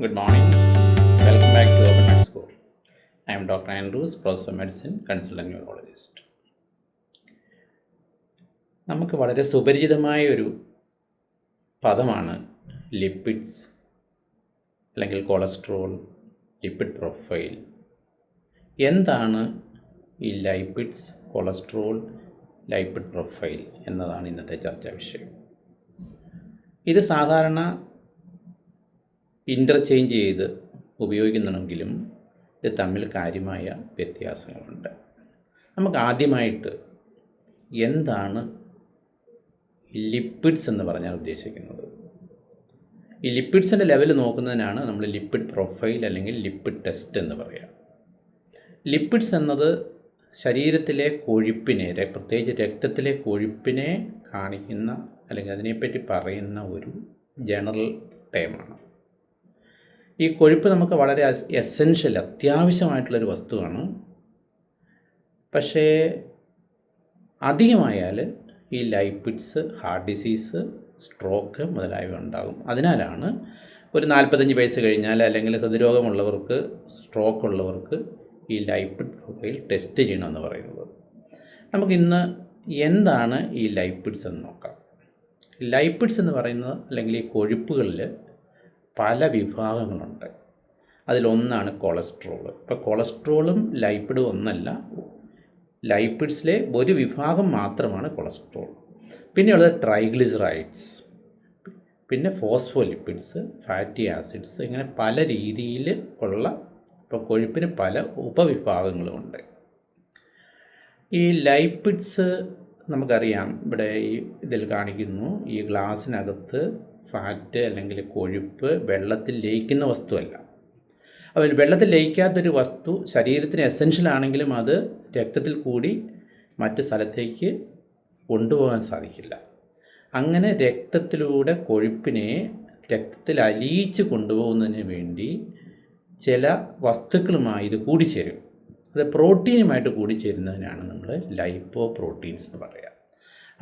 Good morning. Welcome back to Open Med School. I am Dr. Andrews, Professor of Medicine, Consultant. നമുക്ക് വളരെ സുപരിചിതമായ ഒരു പദമാണ് lipids അല്ലെങ്കിൽ കൊളസ്ട്രോൾ ലിപ്പിഡ് പ്രൊഫൈൽ എന്താണ് ഈ ലൈപ്പിഡ്സ് കൊളസ്ട്രോൾ ലൈപ്പിഡ് പ്രൊഫൈൽ എന്നതാണ് ഇന്നത്തെ ചർച്ചാ വിഷയം ഇത് സാധാരണ ഇന്റർചേഞ്ച് ചെയ്ത് ഉപയോഗിക്കുന്നുണ്ടെങ്കിലും ഇത് തമ്മിൽ കാര്യമായ വ്യത്യാസങ്ങളുണ്ട്. നമുക്ക് ആദ്യമായിട്ട് എന്താണ് ലിപ്പിഡ്സ് എന്ന് പറഞ്ഞാൽ ഉദ്ദേശിക്കുന്നത്? ഈ ലിപ്പിഡ്സിന്റെ ലെവൽ നോക്കുന്നതിനാണ് നമ്മൾ ലിപ്പിഡ് പ്രൊഫൈൽ അല്ലെങ്കിൽ ലിപ്പിഡ് ടെസ്റ്റ് എന്ന് പറയുക ലിപ്പിഡ്സ് എന്നത് ശരീരത്തിലെ കൊഴുപ്പിനെ പ്രത്യേകിച്ച് രക്തത്തിലെ കൊഴുപ്പിനെ കാണിക്കുന്ന അല്ലെങ്കിൽ അതിനെപ്പറ്റി പറയുന്ന ഒരു ജനറൽ ടേമാണ് ഈ കൊഴുപ്പ് നമുക്ക് വളരെ എസെൻഷ്യൽ അത്യാവശ്യമായിട്ടുള്ളൊരു വസ്തുവാണ്. പക്ഷേ അധികമായാൽ ഈ ലൈപ്പിഡ്സ് ഹാർട്ട് ഡിസീസ് സ്ട്രോക്ക് മുതലായവ ഉണ്ടാകും. അതിനാലാണ് ഒരു നാൽപ്പത്തഞ്ച് വയസ്സ് കഴിഞ്ഞാൽ അല്ലെങ്കിൽ ഹൃദ്രോഗമുള്ളവർക്ക് സ്ട്രോക്ക് ഉള്ളവർക്ക് ഈ ലൈപ്പിഡ് പ്രൊഫൈൽ ടെസ്റ്റ് ചെയ്യണമെന്ന് പറയുന്നത്. നമുക്കിന്ന് എന്താണ് ഈ ലൈപ്പിഡ്സ് എന്ന് നോക്കാം. ലൈപ്പിഡ്സ് എന്ന് പറയുന്നത് അല്ലെങ്കിൽ ഈ കൊഴുപ്പുകളിൽ പല വിഭാഗങ്ങളുണ്ട്. അതിലൊന്നാണ് കൊളസ്ട്രോൾ. ഇപ്പോൾ കൊളസ്ട്രോളും ലൈപ്പിഡും ഒന്നല്ല. ലൈപ്പിഡ്സിലെ ഒരു വിഭാഗം മാത്രമാണ് കൊളസ്ട്രോൾ. പിന്നെയുള്ളത് ട്രൈഗ്ലിസറൈഡ്സ്. പിന്നെ ഫോസ്ഫോലിപ്പിഡ്സ് ഫാറ്റി ആസിഡ്സ് ഇങ്ങനെ പല രീതിയിൽ ഉള്ള ഇപ്പോൾ കൊഴുപ്പിന് പല ഉപവിഭാഗങ്ങളുമുണ്ട് ഈ ലൈപ്പിഡ്സ് നമുക്കറിയാം. ഇവിടെ ഈ ഇതിൽ കാണിക്കുന്നു. ഈ ഗ്ലാസ്സിനകത്ത് ഫാറ്റ് അല്ലെങ്കിൽ കൊഴുപ്പ് വെള്ളത്തിൽ ലയിക്കുന്ന വസ്തുവല്ല. അപ്പോൾ വെള്ളത്തിൽ ലയിക്കാത്തൊരു വസ്തു ശരീരത്തിന് എസെൻഷ്യൽ ആണെങ്കിലും അത് രക്തത്തിൽ കൂടി മറ്റു സ്ഥലത്തേക്ക് കൊണ്ടുപോകാൻ സാധിക്കില്ല. അങ്ങനെ രക്തത്തിലൂടെ കൊഴുപ്പിനെ രക്തത്തിൽ അലിയിച്ച് കൊണ്ടുപോകുന്നതിന് വേണ്ടി ചില വസ്തുക്കളുമായി ഇത് കൂടിച്ചേരും. അത് പ്രോട്ടീനുമായിട്ട് കൂടിച്ചേരുന്നതിനാണ് നമ്മൾ ലൈപ്പോ പ്രോട്ടീൻസ് എന്ന് പറയുക.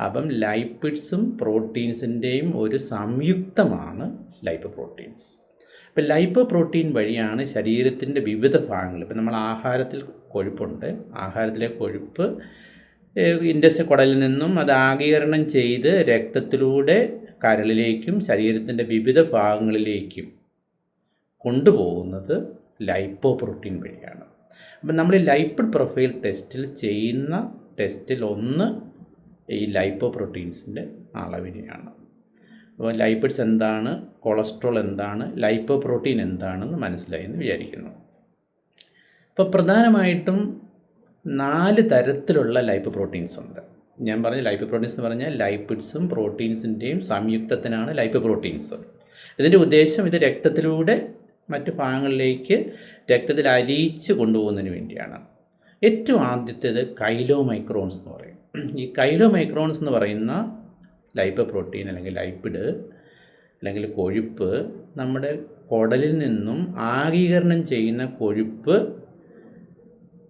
അപ്പം ലൈപ്പിഡ്സും പ്രോട്ടീൻസിന്റെയും ഒരു സംയുക്തമാണ് ലൈപ്പ് പ്രോട്ടീൻസ് ഇപ്പം ലൈപ്പ് പ്രോട്ടീൻ വഴിയാണ് ശരീരത്തിന്റെ വിവിധ ഭാഗങ്ങൾ. ഇപ്പം നമ്മൾ ആഹാരത്തിൽ കൊഴുപ്പുണ്ട്. ആഹാരത്തിലെ കൊഴുപ്പ് ഇൻഡസ്ട്രി കുടലിൽ നിന്നും അത് ആഗീകരണം ചെയ്ത് രക്തത്തിലൂടെ കരളിലേക്കും ശരീരത്തിന്റെ വിവിധ ഭാഗങ്ങളിലേക്കും കൊണ്ടുപോകുന്നത് ലൈപ്പോ പ്രോട്ടീൻ വഴിയാണ്. അപ്പം നമ്മൾ ലൈപ്പിഡ് പ്രൊഫൈൽ ടെസ്റ്റിൽ ചെയ്യുന്ന ടെസ്റ്റിൽ ഒന്ന് ഈ ലൈപ്പോ പ്രോട്ടീൻസിന്റെ അളവിനെയാണ്. അപ്പോൾ ലൈപ്പിഡ്സ് എന്താണ്? കൊളസ്ട്രോൾ എന്താണ്? ലൈപ്പോ പ്രോട്ടീൻ എന്താണെന്ന് മനസ്സിലായി എന്ന് വിചാരിക്കുന്നു. അപ്പോൾ പ്രധാനമായിട്ടും നാല് തരത്തിലുള്ള ലൈപ്പ് പ്രോട്ടീൻസ് ഉണ്ട്. ഞാൻ പറഞ്ഞ ലൈപ്പ് പ്രോട്ടീൻസ് എന്ന് പറഞ്ഞാൽ ലൈപ്പിഡ്സും പ്രോട്ടീൻസിന്റെയും സംയുക്തത്തിനാണ് ലൈപ്പ് പ്രോട്ടീൻസ് ഇതിന്റെ ഉദ്ദേശം ഇത് രക്തത്തിലൂടെ മറ്റു ഭാഗങ്ങളിലേക്ക് രക്തത്തിൽ അലിയിച്ച് കൊണ്ടുപോകുന്നതിന് വേണ്ടിയാണ്. ഏറ്റവും ആദ്യത്തേത് കൈലോ മൈക്രോൺസ് എന്ന് പറയും. ഈ കൈലോ മൈക്രോൺസ് എന്ന് പറയുന്ന ലൈപ്പ് പ്രോട്ടീൻ അല്ലെങ്കിൽ ലൈപ്പിഡ് അല്ലെങ്കിൽ കൊഴുപ്പ് നമ്മുടെ കുടലിൽ നിന്നും ആഗീകരണം ചെയ്യുന്ന കൊഴുപ്പ്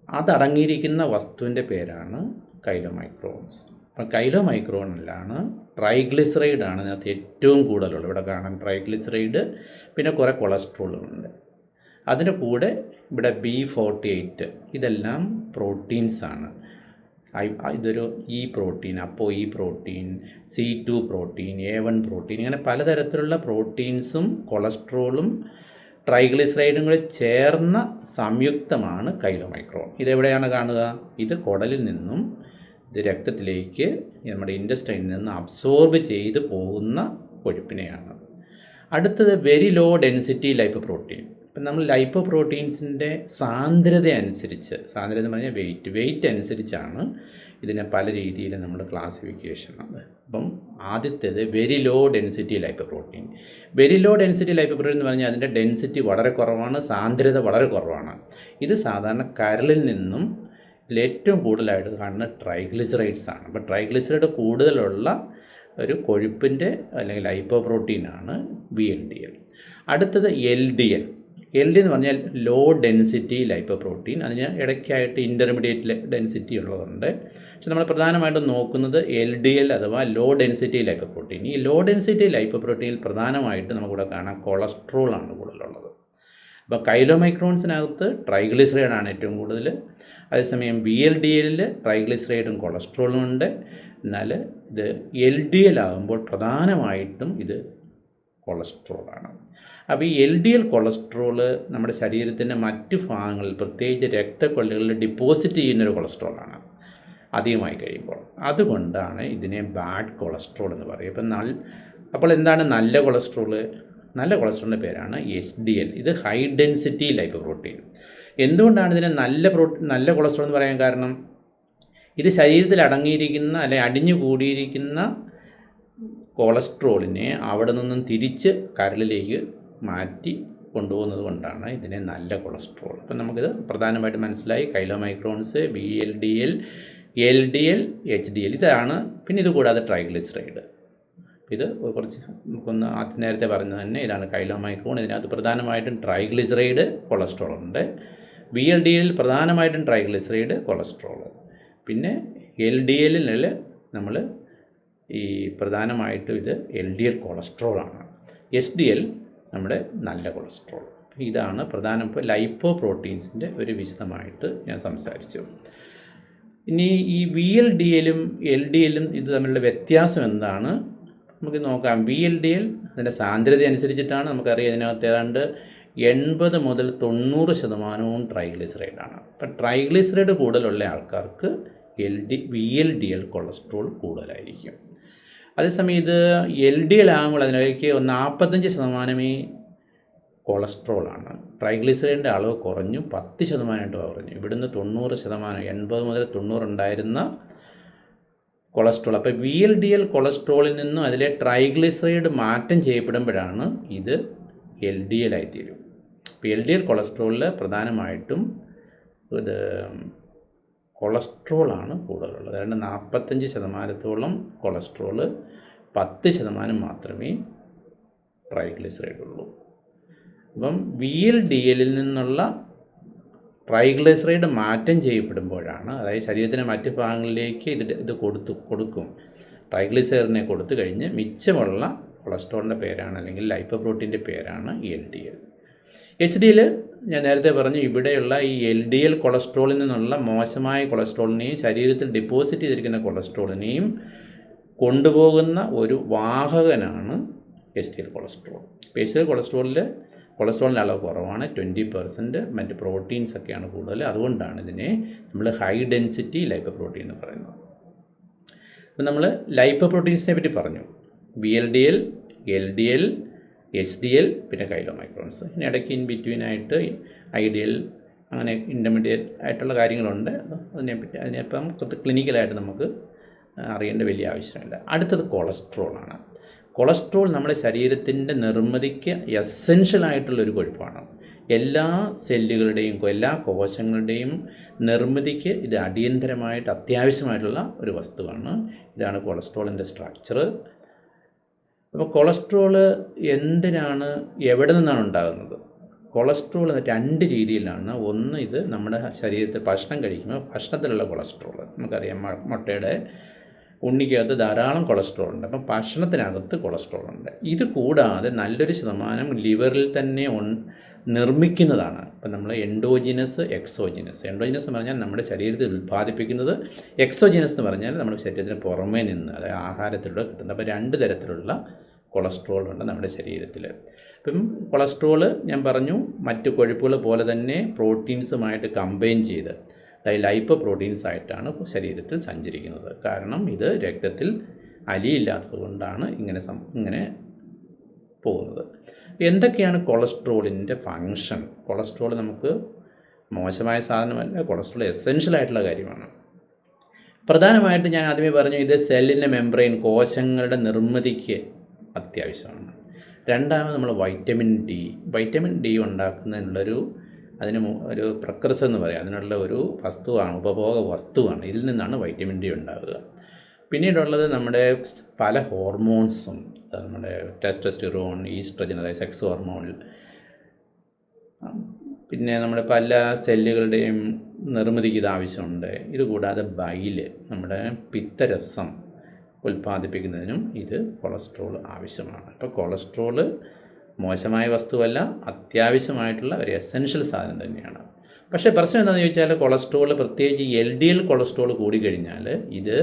അതടങ്ങിയിരിക്കുന്ന വസ്തുവിന്റെ പേരാണ് കൈലോ മൈക്രോൺസ് അപ്പം കൈലോ മൈക്രോണിലാണ് ട്രൈഗ്ലിസറൈഡ് ആണ് ഇതിനകത്ത് ഏറ്റവും കൂടുതലുള്ളത്. ഇവിടെ കാണാൻ ട്രൈഗ്ലിസറൈഡ് പിന്നെ കുറേ കൊളസ്ട്രോളുണ്ട് അതിന്റെ കൂടെ ഇവിടെ ബി ഫോർട്ടി എയ്റ്റ് ഇതെല്ലാം പ്രോട്ടീൻസാണ്. ഇതൊരു ഇ പ്രോട്ടീൻ അപ്പോൾ E protein C two protein A one protein ഇങ്ങനെ പലതരത്തിലുള്ള പ്രോട്ടീൻസും കൊളസ്ട്രോളും ട്രൈഗ്ലിസറൈഡും കൂടി ചേർന്ന സംയുക്തമാണ് കൈലോമൈക്രോൺ ഇതെവിടെയാണ് കാണുക? ഇത് കുടലിൽ നിന്നും ഇത് രക്തത്തിലേക്ക് നമ്മുടെ ഇൻഡസ്ട്രിയിൽ നിന്ന് അബ്സോർബ് ചെയ്ത് പോകുന്ന കൊഴുപ്പിനെയാണ്. അടുത്തത് very low density lipoprotein ഇപ്പം നമ്മൾ ലൈപ്പോ പ്രോട്ടീൻസിന്റെ സാന്ദ്രത അനുസരിച്ച് സാന്ദ്രത എന്ന് പറഞ്ഞാൽ വെയിറ്റ് വെയിറ്റ് അനുസരിച്ചാണ് ഇതിനെ പല രീതിയിൽ നമ്മൾ ക്ലാസിഫിക്കേഷൻ അത് അപ്പം ആദ്യത്തേത് very low density lipoprotein very low density lipoprotein എന്ന് പറഞ്ഞാൽ അതിന്റെ ഡെൻസിറ്റി വളരെ കുറവാണ് സാന്ദ്രത വളരെ കുറവാണ്. ഇത് സാധാരണ കരളിൽ നിന്നും ഇതിലേറ്റവും കൂടുതലായിട്ട് കാണുന്ന ട്രൈഗ്ലിസറൈഡ്സ് ആണ്. അപ്പോൾ ട്രൈഗ്ലിസറൈഡ് കൂടുതലുള്ള ഒരു കൊഴുപ്പിന്റെ അല്ലെങ്കിൽ ലൈപ്പോ പ്രോട്ടീനാണ് ബി എൽ ഡി എൽ അടുത്തത് L D L L D എന്ന് പറഞ്ഞാൽ ലോ ഡെൻസിറ്റി ലൈപ്പോ പ്രോട്ടീൻ അതിന് ഇടയ്ക്കായിട്ട് ഇന്റർമീഡിയറ്റ് ഡെൻസിറ്റി ഉള്ളതുണ്ട് പക്ഷെ നമ്മൾ പ്രധാനമായിട്ടും നോക്കുന്നത് എൽ ഡി എൽ അഥവാ ലോ ഡെൻസിറ്റി ലൈപ്പോ പ്രോട്ടീൻ ഈ ലോ ഡെൻസിറ്റി ലൈപ്പോ പ്രോട്ടീനിൽ പ്രധാനമായിട്ട് നമുക്കിവിടെ കാണാം കൊളസ്ട്രോളാണ് കൂടുതലുള്ളത്. അപ്പോൾ കൈലോമൈക്രോൺസിനകത്ത് ട്രൈഗ്ലിസറൈഡ് ആണ് ഏറ്റവും കൂടുതൽ. അതേസമയം ബി എൽ ഡി എല്ലിൽ ട്രൈഗ്ലിസറൈഡും കൊളസ്ട്രോളും ഉണ്ട്. എന്നാൽ ഇത് എൽ ഡി എൽ ആകുമ്പോൾ പ്രധാനമായിട്ടും ഇത് കൊളസ്ട്രോളാണ്. അപ്പോൾ ഈ എൽ ഡി എൽ കൊളസ്ട്രോൾ നമ്മുടെ ശരീരത്തിന്റെ മറ്റ് ഭാഗങ്ങളിൽ പ്രത്യേകിച്ച് രക്തക്കൊള്ളികളിൽ ഡിപ്പോസിറ്റ് ചെയ്യുന്നൊരു കൊളസ്ട്രോളാണ്. അധികമായി കഴിയുമ്പോൾ. അതുകൊണ്ടാണ് ഇതിനെ ബാഡ് കൊളസ്ട്രോൾ എന്ന് പറയുക. ഇപ്പം നല്ല അപ്പോൾ എന്താണ് നല്ല കൊളസ്ട്രോൾ നല്ല കൊളസ്ട്രോളിന്റെ പേരാണ് എസ് ഡി എൽ. ഇത് ഹൈ ഡെൻസിറ്റി ലൈപ്പ് പ്രോട്ടീൻ എന്തുകൊണ്ടാണ് ഇതിനെ നല്ല പ്രോട്ടീൻ നല്ല കൊളസ്ട്രോൾ എന്ന് പറയാൻ കാരണം? ഇത് ശരീരത്തിൽ അടങ്ങിയിരിക്കുന്ന അല്ലെ അടിഞ്ഞു കൂടിയിരിക്കുന്ന കൊളസ്ട്രോളിനെ അവിടെ നിന്നും തിരിച്ച് കരളിലേക്ക് മാറ്റി കൊണ്ടുപോകുന്നത് കൊണ്ടാണ് ഇതിനെ നല്ല കൊളസ്ട്രോൾ. അപ്പം നമുക്കിത് പ്രധാനമായിട്ട് മനസ്സിലായി. Chylomicrons B L D L L D L H D L ഇതാണ്. പിന്നെ ഇത് കൂടാതെ ട്രൈഗ്ലിസറൈഡ്. ഇത് കുറച്ച് നമുക്കൊന്ന് ആദ്യം നേരത്തെ പറഞ്ഞത് തന്നെ ഇതാണ് കൈലോമൈക്രോൺ. ഇതിനകത്ത് പ്രധാനമായിട്ടും ട്രൈഗ്ലിസറൈഡ് കൊളസ്ട്രോൾ ഉണ്ട്. ബി എൽ ഡി എൽ പ്രധാനമായിട്ടും ട്രൈഗ്ലിസറൈഡ് കൊളസ്ട്രോൾ. പിന്നെ എൽ ഡി എല്ലിൽ നമ്മൾ ഈ പ്രധാനമായിട്ടും ഇത് എൽ ഡി എൽ കൊളസ്ട്രോളാണ്. എസ് ഡി എൽ നമ്മുടെ നല്ല കൊളസ്ട്രോൾ. ഇതാണ് പ്രധാന ലൈപ്പോ പ്രോട്ടീൻസിന്റെ ഒരു വിശദമായിട്ട് ഞാൻ സംസാരിച്ചു. ഇനി ഈ വി എൽ ഡി എല്ലും എൽ ഡി എല്ലും ഇത് തമ്മിലുള്ള വ്യത്യാസം എന്താണ്? നമുക്ക് നോക്കാം. വി എൽ ഡി എൽ അതിന്റെ സാന്ദ്രത അനുസരിച്ചിട്ടാണ് നമുക്കറിയാം ഇതിനകത്ത് ഏതാണ്ട് എൺപത് മുതൽ തൊണ്ണൂറ് ശതമാനവും ട്രൈഗ്ലിസറൈഡാണ് അപ്പം ട്രൈഗ്ലിസറൈഡ് കൂടുതലുള്ള ആൾക്കാർക്ക് L D V L D L cholesterol കൂടുതലായിരിക്കും. അതേസമയം ഇത് എൽ ഡി എൽ ആകുമ്പോൾ അതിലേക്ക് നാൽപ്പത്തഞ്ച് ശതമാനമേ കൊളസ്ട്രോളാണ് ട്രൈഗ്ലിസറിന്റെ അളവ് കുറഞ്ഞു പത്ത് ശതമാനമായിട്ട് കുറഞ്ഞു. ഇവിടുന്ന് തൊണ്ണൂറ് ശതമാനം എൺപത് മുതൽ തൊണ്ണൂറ് ഉണ്ടായിരുന്ന കൊളസ്ട്രോൾ അപ്പോൾ വി എൽ ഡി എൽ കൊളസ്ട്രോളിൽ നിന്നും അതിലെ ട്രൈഗ്ലിസറൈഡ് മാറ്റം ചെയ്യപ്പെടുമ്പോഴാണ് ഇത് എൽ ഡി എൽ ആയിത്തീരും. അപ്പോൾ എൽ ഡി എൽ കൊളസ്ട്രോളിൽ പ്രധാനമായിട്ടും ഇത് കൊളസ്ട്രോളാണ് കൂടുതലുള്ളത്. അതായത് നാൽപ്പത്തഞ്ച് ശതമാനത്തോളം കൊളസ്ട്രോൾ പത്ത് ശതമാനം മാത്രമേ ട്രൈഗ്ലിസറൈഡ് ഉള്ളൂ അപ്പം വി എൽ ഡി എല്ലിൽ നിന്നുള്ള ട്രൈഗ്ലിസറൈഡ് മാറ്റം ചെയ്യപ്പെടുമ്പോഴാണ് അതായത് ശരീരത്തിന്റെ മറ്റ് ഭാഗങ്ങളിലേക്ക് ഇത് ഇത് കൊടുത്തു കൊടുക്കും. ട്രൈഗ്ലിസറിനെ കൊടുത്തു കഴിഞ്ഞ് മിച്ചമുള്ള കൊളസ്ട്രോളിന്റെ പേരാണ് അല്ലെങ്കിൽ ലൈപ്പോ പ്രോട്ടീന്റെ പേരാണ് L D L H D L ഞാൻ നേരത്തെ പറഞ്ഞു ഇവിടെയുള്ള ഈ എൽ ഡി എൽ കൊളസ്ട്രോളിൽ നിന്നുള്ള മോശമായ കൊളസ്ട്രോളിനെയും ശരീരത്തിൽ ഡിപ്പോസിറ്റ് ചെയ്തിരിക്കുന്ന കൊളസ്ട്രോളിനെയും കൊണ്ടുപോകുന്ന ഒരു വാഹകനാണ് S D L cholesterol. S D L കൊളസ്ട്രോളിൽ കൊളസ്ട്രോളിന്റെ അളവ് കുറവാണ് ട്വന്റി പെർസെന്റ് മറ്റ് പ്രോട്ടീൻസ് ഒക്കെയാണ് കൂടുതൽ അതുകൊണ്ടാണ് ഇതിനെ നമ്മൾ ഹൈ ഡെൻസിറ്റി ലൈപ്പോ പ്രോട്ടീൻ എന്ന് പറയുന്നത്. അപ്പം നമ്മൾ ലൈപ്പോ പ്രോട്ടീൻസിനെ പറ്റി പറഞ്ഞു. B L D L L D L H D L പിന്നെ കൈലോ മൈക്രോൺസ് ഇനി ഇടയ്ക്ക് ഇൻ ബിറ്റ്വീൻ ആയിട്ട് ഐഡിയൽ അങ്ങനെ ഇന്റർമീഡിയറ്റ് ആയിട്ടുള്ള കാര്യങ്ങളുണ്ട്. അതിനെപ്പറ്റി അതിനിപ്പം ക്ലിനിക്കലായിട്ട് നമുക്ക് അറിയേണ്ട വലിയ ആവശ്യമില്ല. അടുത്തത് കൊളസ്ട്രോളാണ് കൊളസ്ട്രോൾ നമ്മുടെ ശരീരത്തിന്റെ നിർമ്മിതിക്ക് എസെൻഷ്യൽ ആയിട്ടുള്ളൊരു കൊഴുപ്പാണ്. എല്ലാ സെല്ലുകളുടെയും എല്ലാ കോശങ്ങളുടെയും നിർമ്മിതിക്ക് ഇത് അടിയന്തരമായിട്ട് അത്യാവശ്യമായിട്ടുള്ള ഒരു വസ്തുവാണ്. ഇതാണ് കൊളസ്ട്രോളിന്റെ സ്ട്രക്ചർ അപ്പോൾ കൊളസ്ട്രോൾ എന്തിനാണ് എവിടെ നിന്നാണ് ഉണ്ടാകുന്നത്? കൊളസ്ട്രോൾ രണ്ട് രീതിയിലാണ്. ഒന്ന് ഇത് നമ്മുടെ ശരീരത്തിൽ ഭക്ഷണം കഴിക്കുമ്പോൾ ഭക്ഷണത്തിലുള്ള കൊളസ്ട്രോൾ നമുക്കറിയാം മുട്ടയുടെ ഉണ്ണിക്കകത്ത് ധാരാളം കൊളസ്ട്രോൾ ഉണ്ട്. അപ്പം ഭക്ഷണത്തിനകത്ത് കൊളസ്ട്രോൾ ഉണ്ട്. ഇത് കൂടാതെ നല്ലൊരു ശതമാനം ലിവറിൽ തന്നെ നിർമ്മിക്കുന്നതാണ്. ഇപ്പം നമ്മൾ എൻഡോജിനസ് എക്സോജിനസ് എൻഡോജിനസ് എന്ന് പറഞ്ഞാൽ നമ്മുടെ ശരീരത്തിൽ ഉൽപ്പാദിപ്പിക്കുന്നത് എക്സോജിനസ് എന്ന് പറഞ്ഞാൽ നമ്മുടെ ശരീരത്തിന് പുറമേ നിന്ന് അതായത് ആഹാരത്തിലൂടെ കിട്ടുന്നത് അപ്പോൾ രണ്ട് തരത്തിലുള്ള കൊളസ്ട്രോൾ ഉണ്ട് നമ്മുടെ ശരീരത്തിൽ. അപ്പം കൊളസ്ട്രോൾ ഞാൻ പറഞ്ഞു മറ്റ് കൊഴുപ്പുകൾ പോലെ തന്നെ പ്രോട്ടീൻസുമായിട്ട് കമ്പൈൻ ചെയ്ത് ലൈപ്പോ പ്രോട്ടീൻസ് ആയിട്ടാണ് ശരീരത്തിൽ സഞ്ചരിക്കുന്നത്. കാരണം ഇത് രക്തത്തിൽ അലിയില്ലാത്തത് കൊണ്ടാണ് ഇങ്ങനെ ഇങ്ങനെ പോകുന്നത്. എന്തൊക്കെയാണ് കൊളസ്ട്രോളിന്റെ ഫങ്ഷൻ? കൊളസ്ട്രോൾ നമുക്ക് മോശമായ സാധനമല്ല കൊളസ്ട്രോൾ എസെൻഷ്യൽ ആയിട്ടുള്ള കാര്യമാണ്. പ്രധാനമായിട്ട് ഞാൻ ആദ്യമേ പറഞ്ഞു ഇത് സെല്ലിന്റെ മെംബ്രെയിൻ കോശങ്ങളുടെ നിർമ്മിതിക്ക് അത്യാവശ്യമാണ്. രണ്ടാമത് നമ്മൾ വൈറ്റമിൻ ഡി വൈറ്റമിൻ ഡി ഉണ്ടാക്കുന്നതിനുള്ളൊരു അതിന് ഒരു പ്രക്രിസ എന്ന് പറയാം. അതിനുള്ള ഒരു വസ്തുവാണ് ഉപഭോഗ വസ്തുവാണ്. ഇതിൽ നിന്നാണ് വൈറ്റമിൻ ഡി ഉണ്ടാകുക പിന്നീടുള്ളത് നമ്മുടെ പല ഹോർമോൺസും നമ്മുടെ ടെസ്റ്റസ്റ്റിറോൺ ഈസ്ട്രജൻ അതായത് സെക്സ് ഹോർമോണിൽ പിന്നെ നമ്മുടെ പല സെല്ലുകളുടെയും നിർമ്മിതിക്ക് ഇത് ആവശ്യമുണ്ട്. ഇതുകൂടാതെ ബൈൽ നമ്മുടെ പിത്തരസം ഉൽപ്പാദിപ്പിക്കുന്നതിനും ഇത് കൊളസ്ട്രോൾ ആവശ്യമാണ്. അപ്പോൾ കൊളസ്ട്രോൾ മോശമായ വസ്തുവല്ല അത്യാവശ്യമായിട്ടുള്ള ഒരു എസെൻഷ്യൽ സാധനം തന്നെയാണ്. പക്ഷേ പ്രശ്നം എന്താണെന്ന് ചോദിച്ചാൽ കൊളസ്ട്രോൾ പ്രത്യേകിച്ച് എൽ ഡി എൽ കൊളസ്ട്രോൾ കൂടിക്കഴിഞ്ഞാൽ ഇത്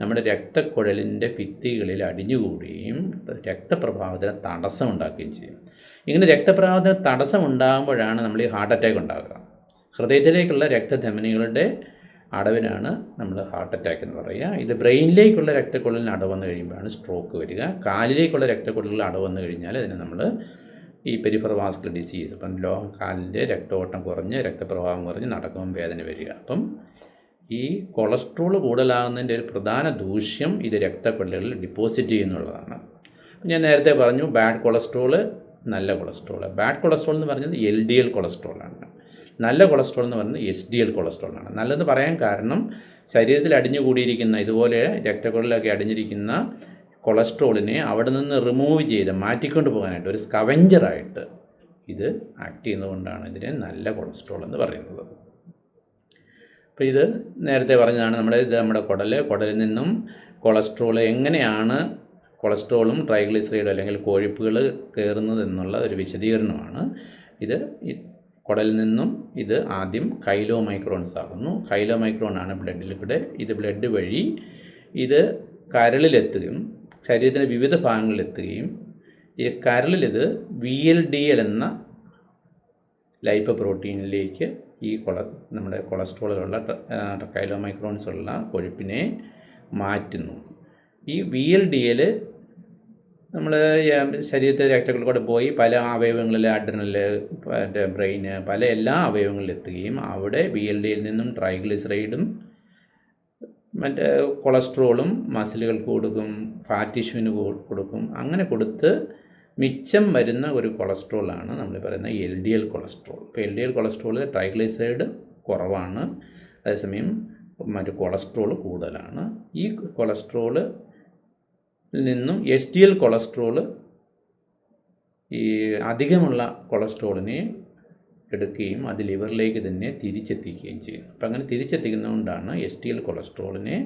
നമ്മുടെ രക്തക്കുഴലിന്റെ ഭിത്തികളിൽ അടിഞ്ഞുകൂടുകയും രക്തപ്രവാഹത്തിന് തടസ്സം ഉണ്ടാക്കുകയും ചെയ്യും. ഇങ്ങനെ രക്തപ്രവാഹത്തിന് തടസ്സം ഉണ്ടാകുമ്പോഴാണ് നമ്മൾ ഈ ഹാർട്ട് അറ്റാക്ക് ഉണ്ടാകുക. ഹൃദയത്തിലേക്കുള്ള രക്തധമനികളുടെ അടവിനാണ് നമ്മൾ ഹാർട്ട് അറ്റാക്ക് എന്ന് പറയുക. ഇത് ബ്രെയിനിലേക്കുള്ള രക്തക്കുഴലിന് അടവ് വന്നു കഴിയുമ്പോഴാണ് സ്ട്രോക്ക് വരിക. കാലിലേക്കുള്ള രക്തക്കുഴലിൽ അടവ് വന്നു കഴിഞ്ഞാൽ അതിന് നമ്മൾ ഈ പെരിഫർ ഡിസീസ് അപ്പം ലോ കാലിന്റെ രക്തോട്ടം കുറഞ്ഞ് രക്തപ്രവാഹം കുറഞ്ഞ് നടക്കുമ്പം വേദന വരിക. അപ്പം ഈ കൊളസ്ട്രോൾ കൂടുതലാകുന്നതിന്റെ ഒരു പ്രധാന ദൂഷ്യം ഇത് രക്തക്കൊല്ലുകളിൽ ഡിപ്പോസിറ്റ് ചെയ്യുന്നുള്ളതാണ്. ഞാൻ നേരത്തെ പറഞ്ഞു ബാഡ് കൊളസ്ട്രോൾ നല്ല കൊളസ്ട്രോൾ ബാഡ് കൊളസ്ട്രോൾ എന്ന് പറഞ്ഞത് എൽ ഡി എൽ കൊളസ്ട്രോളാണ് നല്ല കൊളസ്ട്രോൾ എന്ന് പറയുന്നത് എസ് ഡി എൽ കൊളസ്ട്രോളാണ് നല്ലതെന്ന് പറയാൻ കാരണം ശരീരത്തിൽ അടിഞ്ഞുകൂടിയിരിക്കുന്ന ഇതുപോലെ രക്തക്കൊള്ളിലൊക്കെ അടിഞ്ഞിരിക്കുന്ന കൊളസ്ട്രോളിനെ അവിടെ നിന്ന് റിമൂവ് ചെയ്ത് മാറ്റിക്കൊണ്ട് പോകാനായിട്ട് ഒരു സ്കവഞ്ചറായിട്ട് ഇത് ആക്ട് ചെയ്യുന്നതുകൊണ്ടാണ് ഇതിനെ നല്ല കൊളസ്ട്രോൾ എന്ന് പറയുന്നത്. അപ്പോൾ ഇത് നേരത്തെ പറഞ്ഞതാണ് നമ്മുടെ ഇത് നമ്മുടെ കുടൽ കുടലിൽ നിന്നും കൊളസ്ട്രോൾ എങ്ങനെയാണ് കൊളസ്ട്രോളും ട്രൈഗ്ലിസറൈഡും അല്ലെങ്കിൽ കൊഴുപ്പുകൾ കയറുന്നത് എന്നുള്ള ഒരു വിശദീകരണമാണ്. ഇത് കുടലിൽ നിന്നും ഇത് ആദ്യം കൈലോ മൈക്രോൺസ് ആകുന്നു. കൈലോ മൈക്രോൺ ആണ് ബ്ലഡിൽ ഇവിടെ. ഇത് ബ്ലഡ് വഴി ഇത് കരളിലെത്തുകയും ശരീരത്തിന്റെ വിവിധ ഭാഗങ്ങളിലെത്തുകയും ഈ കരളിലിത് വി എൽ ഡി എൽ എന്ന ലൈപ്പ പ്രോട്ടീനിലേക്ക് ഈ കൊള നമ്മുടെ കൊളസ്ട്രോളുള്ള കൈലോ മൈക്രോൺസ് ഉള്ള കൊഴുപ്പിനെ മാറ്റുന്നു. ഈ വി എൽ ഡി എൽ നമ്മൾ ശരീരത്തിലെ രക്തത്തിൽ പോയി പല അവയവങ്ങളിൽ അഡ്രനൽ ബ്രെയിന് പല എല്ലാ അവയവങ്ങളിൽ എത്തുകയും അവിടെ വി എൽ ഡിയിൽ നിന്നും ട്രൈഗ്ലിസറൈഡും മറ്റേ കൊളസ്ട്രോളും മസിലുകൾക്ക് കൊടുക്കും ഫാറ്റ് ടിഷ്യൂവിന് കൊടുക്കും. അങ്ങനെ കൊടുത്ത് മിച്ചം വരുന്ന ഒരു കൊളസ്ട്രോളാണ് നമ്മൾ പറയുന്ന എൽ ഡി എൽ കൊളസ്ട്രോൾ ഇപ്പോൾ എൽ ഡി എൽ കൊളസ്ട്രോളിൽ ട്രൈഗ്ലൈസൈഡ് കുറവാണ്. അതേസമയം മറ്റു കൊളസ്ട്രോൾ കൂടുതലാണ്. ഈ കൊളസ്ട്രോൾ നിന്നും എസ് ഡി എൽ കൊളസ്ട്രോൾ ഈ അധികമുള്ള കൊളസ്ട്രോളിനെ എടുക്കുകയും അത് ലിവറിലേക്ക് തന്നെ തിരിച്ചെത്തിക്കുകയും ചെയ്യുന്നു. അപ്പം അങ്ങനെ തിരിച്ചെത്തിക്കുന്നതുകൊണ്ടാണ് എസ് ടി എൽ കൊളസ്ട്രോളിനെ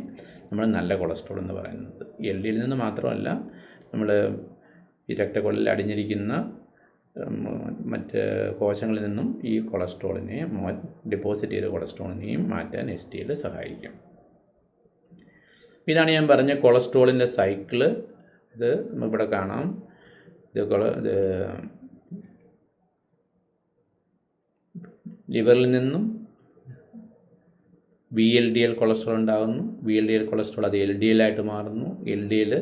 നമ്മൾ നല്ല കൊളസ്ട്രോൾ എന്ന് പറയുന്നത്. എൽ ഡിയിൽ നിന്ന് മാത്രമല്ല നമ്മൾ ഈ രക്തക്കുഴലിൽ അടിഞ്ഞിരിക്കുന്ന മറ്റ് കോശങ്ങളിൽ നിന്നും ഈ കൊളസ്ട്രോളിനെ ഡിപ്പോസിറ്റ് ചെയ്ത കൊളസ്ട്രോളിനെയും മാറ്റാൻ എസ് ടി എൽ സഹായിക്കും. ഇതാണ് ഞാൻ പറഞ്ഞ കൊളസ്ട്രോളിന്റെ സൈക്കിൾ. ഇത് നമുക്കിവിടെ കാണാം. ഇത് കൊള ഇത് ലിവറിൽ നിന്നും V L D L cholesterol ഉണ്ടാകുന്നു. V L D L cholesterol അത് എൽ ഡി എൽ ആയിട്ട് മാറുന്നു. എൽ ഡി എൽ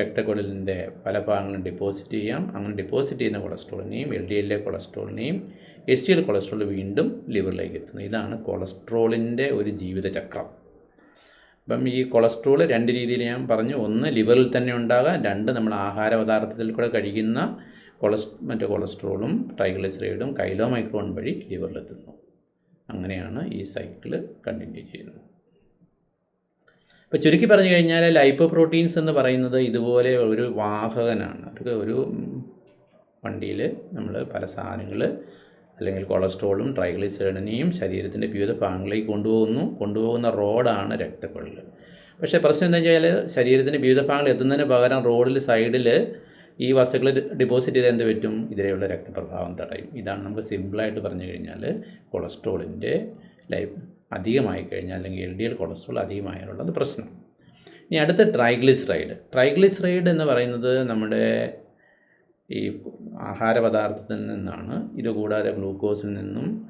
രക്തക്കുഴലിന്റെ പല ഭാഗങ്ങളും ഡിപ്പോസിറ്റ് ചെയ്യാം. അങ്ങനെ ഡിപ്പോസിറ്റ് ചെയ്യുന്ന കൊളസ്ട്രോളിനെയും എൽ ഡി എല്ലിലെ കൊളസ്ട്രോളിനെയും എസ് ടി എൽ കൊളസ്ട്രോൾ വീണ്ടും ലിവറിലേക്ക് എത്തുന്നു. ഇതാണ് കൊളസ്ട്രോളിന്റെ ഒരു ജീവിതചക്രം. അപ്പം ഈ കൊളസ്ട്രോൾ രണ്ട് രീതിയിൽ ഞാൻ പറഞ്ഞു. ഒന്ന് ലിവറിൽ തന്നെ ഉണ്ടാകാം. രണ്ട് നമ്മൾ ആഹാര പദാർത്ഥത്തിൽ കൂടെ കഴിക്കുന്ന കൊളസ് മറ്റേ കൊളസ്ട്രോളും ട്രൈഗ്ലിസറൈഡും കൈലോ മൈക്രോൺ വഴി ലിവറിലെത്തുന്നു അങ്ങനെയാണ് ഈ സൈക്കിൾ കണ്ടിന്യൂ ചെയ്യുന്നത്. ഇപ്പോൾ ചുരുക്കി പറഞ്ഞു കഴിഞ്ഞാൽ ലൈപ്പോ പ്രോട്ടീൻസ് എന്ന് പറയുന്നത് ഇതുപോലെ ഒരു വാഹകനാണ്. ഒരു ഒരു വണ്ടിയിൽ നമ്മൾ പല സാധനങ്ങൾ അല്ലെങ്കിൽ കൊളസ്ട്രോളും ട്രൈഗ്ലിസൈഡിനെയും ശരീരത്തിന്റെ വിവിധ ഭാഗങ്ങളിലേക്ക് കൊണ്ടുപോകുന്നു. കൊണ്ടുപോകുന്ന റോഡാണ് രക്തക്കുഴൽ പക്ഷേ പ്രശ്നം എന്താ വെച്ചാൽ ശരീരത്തിന്റെ വിവിധ ഭാഗങ്ങളിൽ എത്തുന്നതിന് പകരം റോഡിൽ സൈഡിൽ ഈ വസ്തുക്കൾ ഡിപ്പോസിറ്റ് ചെയ്ത് എന്ത് പറ്റും? ഇതിലെയുള്ള രക്തപ്രഭാവം തടയും. ഇതാണ് നമുക്ക് സിമ്പിളായിട്ട് പറഞ്ഞു കഴിഞ്ഞാൽ കൊളസ്ട്രോളിന്റെ ലൈഫ് അധികമായി കഴിഞ്ഞാൽ അല്ലെങ്കിൽ എൽ ഡി എൽ കൊളസ്ട്രോൾ അധികമായാലുള്ളത് പ്രശ്നം. ഇനി അടുത്ത ട്രൈഗ്ലിസറൈഡ്. ട്രൈഗ്ലിസറൈഡ് എന്ന് പറയുന്നത് നമ്മുടെ ഈ ആഹാര പദാർത്ഥത്തിൽ നിന്നാണ്. ഇത് കൂടാതെ ഗ്ലൂക്കോസിൽ നിന്നും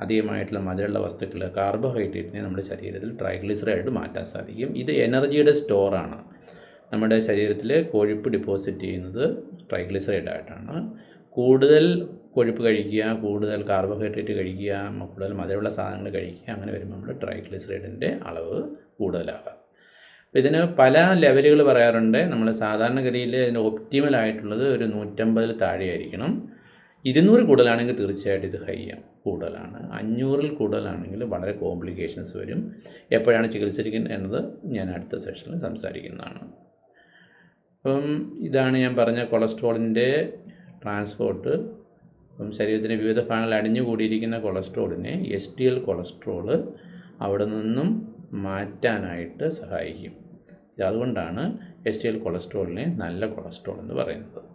അധികമായിട്ടുള്ള മധുരമുള്ള വസ്തുക്കൾ കാർബോഹൈഡ്രേറ്റിനെ നമ്മുടെ ശരീരത്തിൽ ട്രൈഗ്ലിസറൈഡ് മാറ്റാൻ സാധിക്കും. ഇത് എനർജിയുടെ സ്റ്റോറാണ്. നമ്മുടെ ശരീരത്തിൽ കൊഴുപ്പ് ഡിപ്പോസിറ്റ് ചെയ്യുന്നത് ട്രൈഗ്ലിസറൈഡായിട്ടാണ്. കൂടുതൽ കൊഴുപ്പ് കഴിക്കുക കൂടുതൽ കാർബോഹൈഡ്രേറ്റ് കഴിക്കുക കൂടുതൽ മധുരമുള്ള സാധനങ്ങൾ കഴിക്കുക അങ്ങനെ വരുമ്പോൾ നമ്മുടെ ട്രൈഗ്ലിസറൈഡിന്റെ അളവ് കൂടുതലാകാം അപ്പോൾ ഇതിന് പല ലെവലുകൾ പറയാറുണ്ട്. നമ്മൾ സാധാരണഗതിയിൽ ഇതിന് ഒപ്റ്റിമൽ ആയിട്ടുള്ളത് ഒരു നൂറ്റമ്പതിൽ താഴെയായിരിക്കണം. ഇരുന്നൂറ് കൂടുതലാണെങ്കിൽ തീർച്ചയായിട്ടും ഇത് ഹൈ കൂടുതലാണ്. അഞ്ഞൂറിൽ കൂടുതലാണെങ്കിൽ വളരെ കോംപ്ലിക്കേഷൻസ് വരും. എപ്പോഴാണ് ചികിത്സിക്കുന്നത് എന്നത് ഞാൻ അടുത്ത സെഷനിൽ സംസാരിക്കുന്നതാണ്. അപ്പം ഇതാണ് ഞാൻ പറഞ്ഞ കൊളസ്ട്രോളിന്റെ ട്രാൻസ്പോർട്ട് അപ്പം ശരീരത്തിന്റെ വിവിധ ഭാഗങ്ങളിൽ അടിഞ്ഞുകൂടിയിരിക്കുന്ന കൊളസ്ട്രോളിനെ എസ് ടി എൽ കൊളസ്ട്രോൾ അവിടെ നിന്നും മാറ്റാനായിട്ട് സഹായിക്കും. അതുകൊണ്ടാണ് എസ് ടി എൽ കൊളസ്ട്രോളിനെ നല്ല കൊളസ്ട്രോൾ എന്ന് പറയുന്നത്.